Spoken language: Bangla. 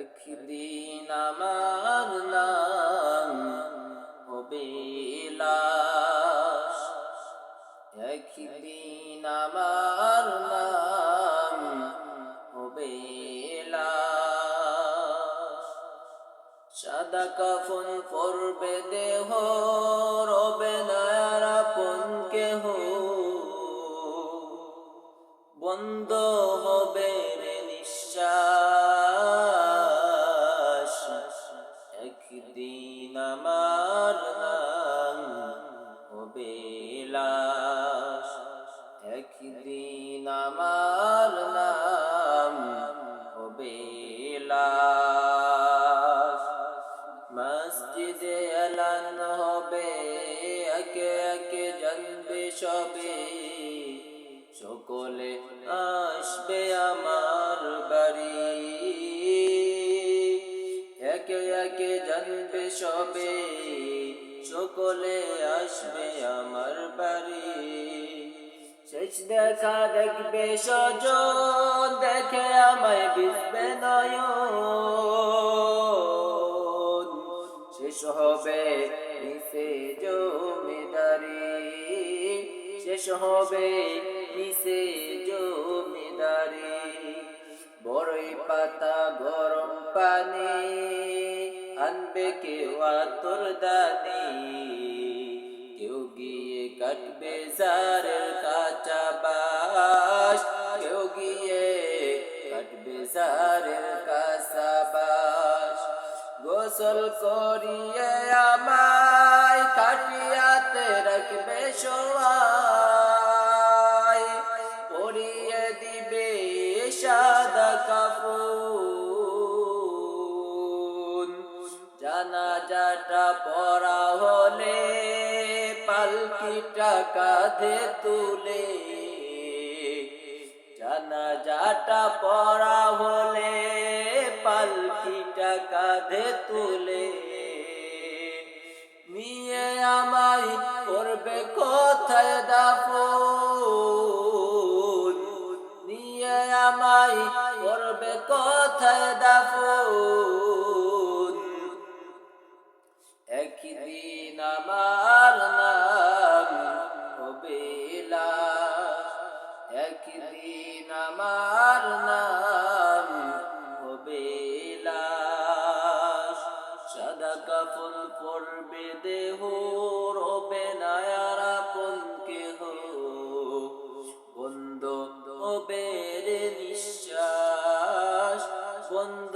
একদিন আমার নাম হবে লাশ। একদিন নাম হবে লাশ। সাদা কাফন পরবে দেহ, রবে নয়ার আপন কেহ। বন্ধ হবে রে নিঃশ্বাস একদিন আমার নাম হবে মসজিদে এলান হবে, একে একে জানবে সবে। সকলে আসবে আমার বাড়ি। একে একে জানবে সবে, সকলে আসবে আমার বাড়ি। শেষ দেখা দেখবে সজন দেখে আমায় বিসবে নয়ন। শেষ হবে নিচে জমিদারি। শেষ হবে নিচে জমিদারি। বড়ই পাতা, গরম পানি, আনবে কেউ আতর দানি। গিয়ে কাটবে সারের কাঁচা বাস কেউ গিয়ে কাটবে সারের কাঁচা বাস গোসল করিয়ে আমায় কাটিয়াতে রাখবে সবাই পরিয়ে দিবে সাদা কাপড় জানাজাটা পড়া হলে পালকিটা কাঁধে তুলে। জানাজাটা পড়া হলে পালকিটা কাঁধে তুলে। নিয়ে আমায় করবে কোথায় দাফন? নিয়ে আমায় করবে কোথায় দাফন? সাদা কাফন পড়বে দেহ রবে নায়ারা আপন কেহ। বন্ধ হবে নিঃশ্বাস বন্ধ